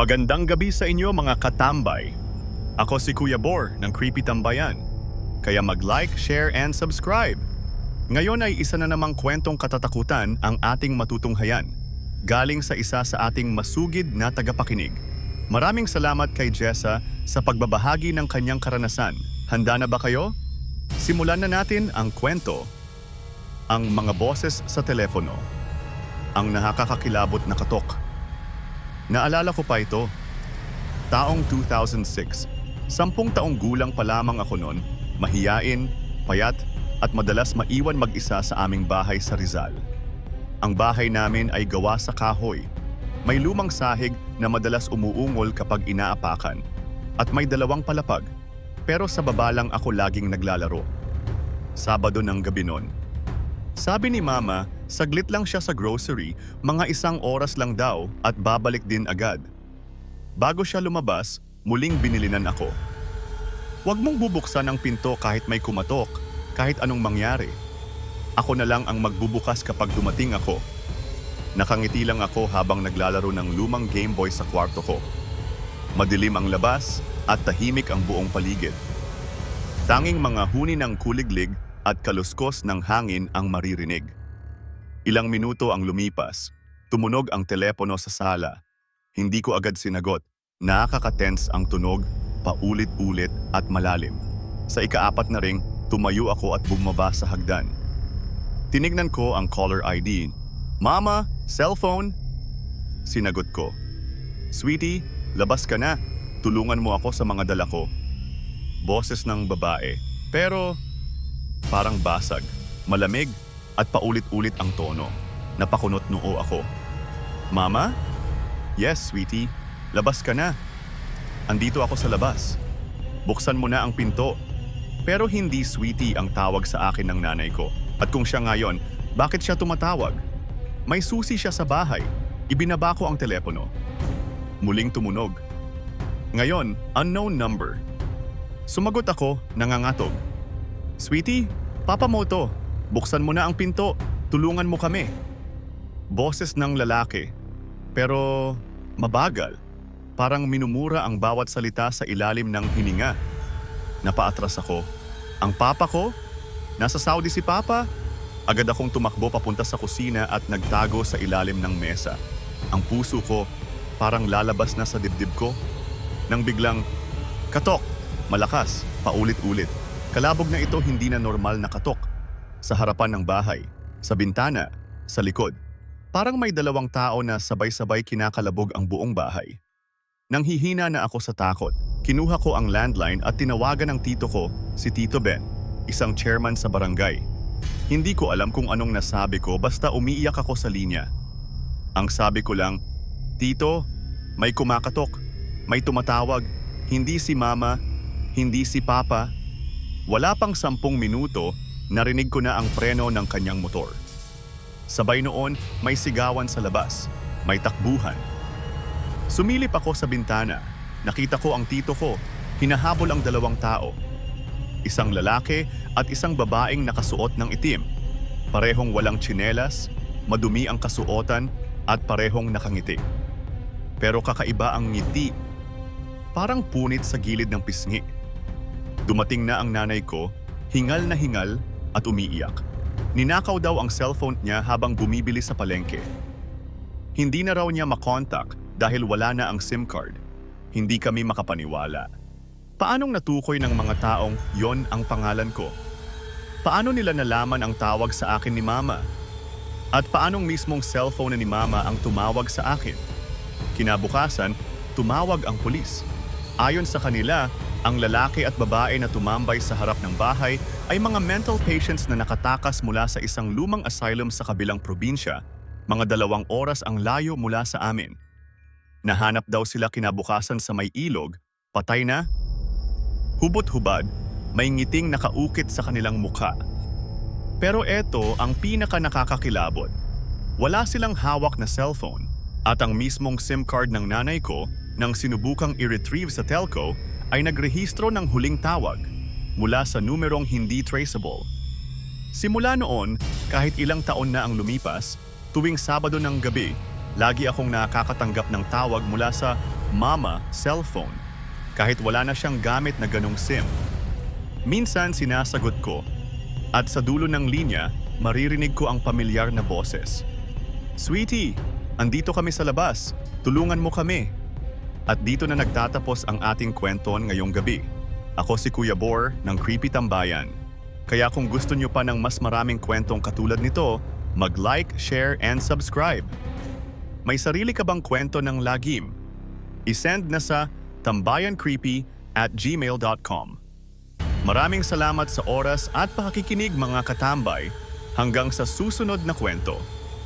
Magandang gabi sa inyo mga katambay. Ako si Kuya Bor ng Creepy Tambayan. Kaya mag-like, share, and subscribe. Ngayon ay isa na namang kwentong katatakutan ang ating matutunghayan. Galing sa isa sa ating masugid na tagapakinig. Maraming salamat kay Jessa sa pagbabahagi ng kanyang karanasan. Handa na ba kayo? Simulan na natin ang kwento. Ang mga boses sa telepono. Ang nakakakilabot na katok. Naalala ko pa ito. Taong 2006. Sampung taong gulang pa lamang ako noon, mahiyain, payat, at madalas maiwan mag-isa sa aming bahay sa Rizal. Ang bahay namin ay gawa sa kahoy. May lumang sahig na madalas umuungol kapag inaapakan. At may dalawang palapag, pero sa baba lang ako laging naglalaro. Sabado ng gabi noon. Sabi ni Mama, saglit lang siya sa grocery, mga isang oras lang daw at babalik din agad. Bago siya lumabas, muling binilinan ako. Huwag mong bubuksan ang pinto kahit may kumatok, kahit anong mangyari. Ako na lang ang magbubukas kapag dumating ako. Nakangiti lang ako habang naglalaro ng lumang Game Boy sa kwarto ko. Madilim ang labas at tahimik ang buong paligid. Tanging mga huni ng kuliglig at kaluskos ng hangin ang maririnig. Ilang minuto ang lumipas. Tumunog ang telepono sa sala. Hindi ko agad sinagot. Nakaka-tense ang tunog, paulit-ulit at malalim. Sa ikaapat na ring, tumayo ako at bumaba sa hagdan. Tinignan ko ang caller ID. Mama, cellphone? Sinagot ko. Sweetie, labas ka na. Tulungan mo ako sa mga dala ko. Boses ng babae. Pero parang basag, malamig at paulit-ulit ang tono. Napakunot noo ako. Mama? Yes, sweetie. Labas ka na. Andito ako sa labas. Buksan mo na ang pinto. Pero hindi sweetie ang tawag sa akin ng nanay ko. At kung siya ngayon, bakit siya tumatawag? May susi siya sa bahay. Ibinaba ko ang telepono. Muling tumunog. Ngayon, unknown number. Sumagot ako, nangangatog. Sweetie, papa mo to. Buksan mo na ang pinto. Tulungan mo kami. Boses ng lalaki. Pero mabagal. Parang minumura ang bawat salita sa ilalim ng hininga. Napaatras ako. Ang papa ko? Nasa Saudi si papa? Agad akong tumakbo papunta sa kusina at nagtago sa ilalim ng mesa. Ang puso ko parang lalabas na sa dibdib ko. Nang biglang, katok! Malakas, paulit-ulit. Kalabog na ito hindi na normal na katok. Sa harapan ng bahay, sa bintana, sa likod. Parang may dalawang tao na sabay-sabay kinakalabog ang buong bahay. Nang hihina na ako sa takot, kinuha ko ang landline at tinawagan ng tito ko, si Tito Ben, isang chairman sa barangay. Hindi ko alam kung anong nasabi ko basta umiiyak ako sa linya. Ang sabi ko lang, Tito, may kumakatok, may tumatawag, hindi si mama, hindi si papa. Wala pang sampung minuto, narinig ko na ang preno ng kanyang motor. Sabay noon, may sigawan sa labas, may takbuhan. Sumilip ako sa bintana, nakita ko ang tito ko, hinahabol ang dalawang tao. Isang lalaki at isang babaeng nakasuot ng itim. Parehong walang tsinelas, madumi ang kasuotan at parehong nakangiti. Pero kakaiba ang ngiti. Parang punit sa gilid ng pisngi. Dumating na ang nanay ko, hingal na hingal at umiiyak. Ninakaw daw ang cellphone niya habang bumibili sa palengke. Hindi na raw niya makontak dahil wala na ang SIM card. Hindi kami makapaniwala. Paanong natukoy ng mga taong yon ang pangalan ko? Paano nila nalaman ang tawag sa akin ni Mama? At paanong mismong cellphone ni Mama ang tumawag sa akin? Kinabukasan, tumawag ang pulis. Ayon sa kanila, ang lalaki at babae na tumambay sa harap ng bahay ay mga mental patients na nakatakas mula sa isang lumang asylum sa kabilang probinsya, mga dalawang oras ang layo mula sa amin. Nahanap daw sila kinabukasan sa may ilog, patay na. Hubot-hubad, may ngiting nakaukit sa kanilang mukha. Pero eto ang pinaka nakakakilabot. Wala silang hawak na cellphone at ang mismong SIM card ng nanay ko nang sinubukang i-retrieve sa telco ay nagrehistro ng huling tawag mula sa numerong hindi traceable. Simula noon, kahit ilang taon na ang lumipas, tuwing Sabado ng gabi, lagi akong nakakatanggap ng tawag mula sa mama cellphone kahit wala na siyang gamit na ganong SIM. Minsan sinasagot ko at sa dulo ng linya maririnig ko ang pamilyar na boses. Sweetie, andito kami sa labas. Tulungan mo kami. At dito na nagtatapos ang ating kwenton ngayong gabi. Ako si Kuya Bor ng Creepy Tambayan. Kaya kung gusto nyo pa ng mas maraming kwentong katulad nito, mag-like, share, and subscribe. May sarili ka bang kwento ng lagim? I-send na sa tambayancreepy at gmail.com. Maraming salamat sa oras at pakikinig mga katambay. Hanggang sa susunod na kwento.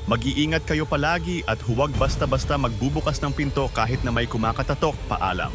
Mag-iingat kayo palagi at huwag basta-basta magbubukas ng pinto kahit na may kumakatatok paalam.